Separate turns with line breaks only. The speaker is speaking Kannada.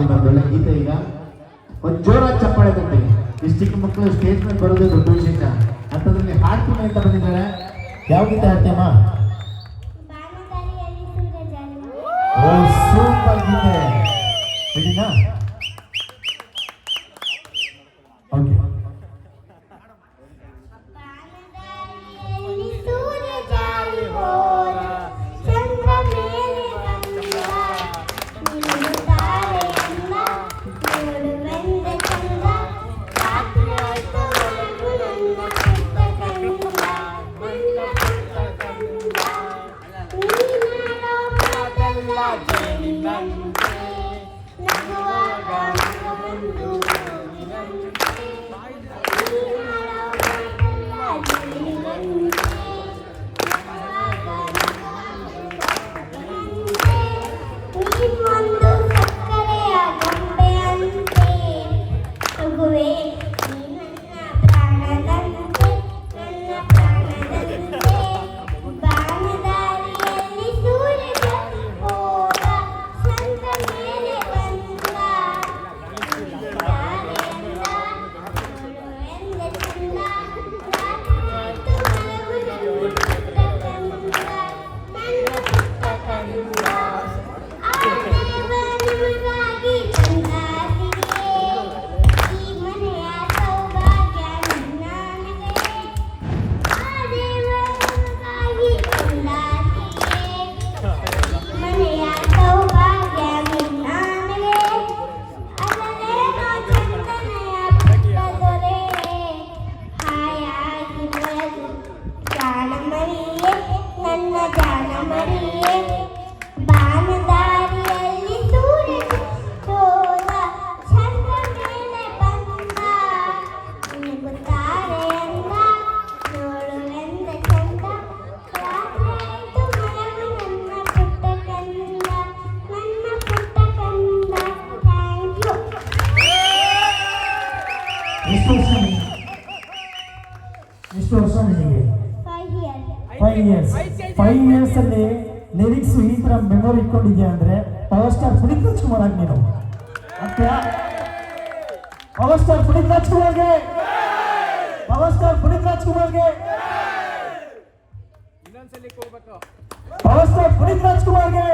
ಗೀತೆ ಈಗ. ಒಂದು ಜೋರಾಗಿ ಚಪ್ಪಾಳೆ ಇಷ್ಟು ಚಿಕ್ಕ ಮಕ್ಕಳು ಸ್ಟೇಜ್ ಮೇಲೆ ಬರೋದೇ ದೊಡ್ಡ ವಿಶೇಷ. ಅಂಥದ್ರಲ್ಲಿ ಹಾಡ್ತೀನಿ ಅಂತ ಬಂದಿದ್ದಾರೆ. ಯಾವ ಗೀತೆ ಹಾಡ್ತೇಮ್ಮ ಸೂಪರ್ ಗೀತೆ.
நகுவாக முன்பே
ಎಷ್ಟು ವರ್ಷ ನಿಮಗೆ
ಫೈವ್
ಇಯರ್ಸ್ ಫೈವ್ ಇಯರ್ಸ್ ಅಲ್ಲಿ ಲಿರಿಕ್ಸ್ ಈ ತರ ಮೆಮೊರಿ ಇಟ್ಕೊಂಡಿದ್ಯಾ ಅಂದ್ರೆ ಪವರ್ ಸ್ಟಾರ್ ಪುನೀತ್ ರಾಜ್ಕುಮಾರ್ ಆಗಿ ನೀನು. ಪವರ್ ಸ್ಟಾರ್ ಪುನೀತ್ ರಾಜ್ಕುಮಾರ್ಗೆ? ಪವರ್ ಸ್ಟಾರ್ ಪುನೀತ್ ರಾಜ್ಕುಮಾರ್ಗೆ? Power star Puneeth ರಾಜ್ಕುಮಾರ್ಗೆ?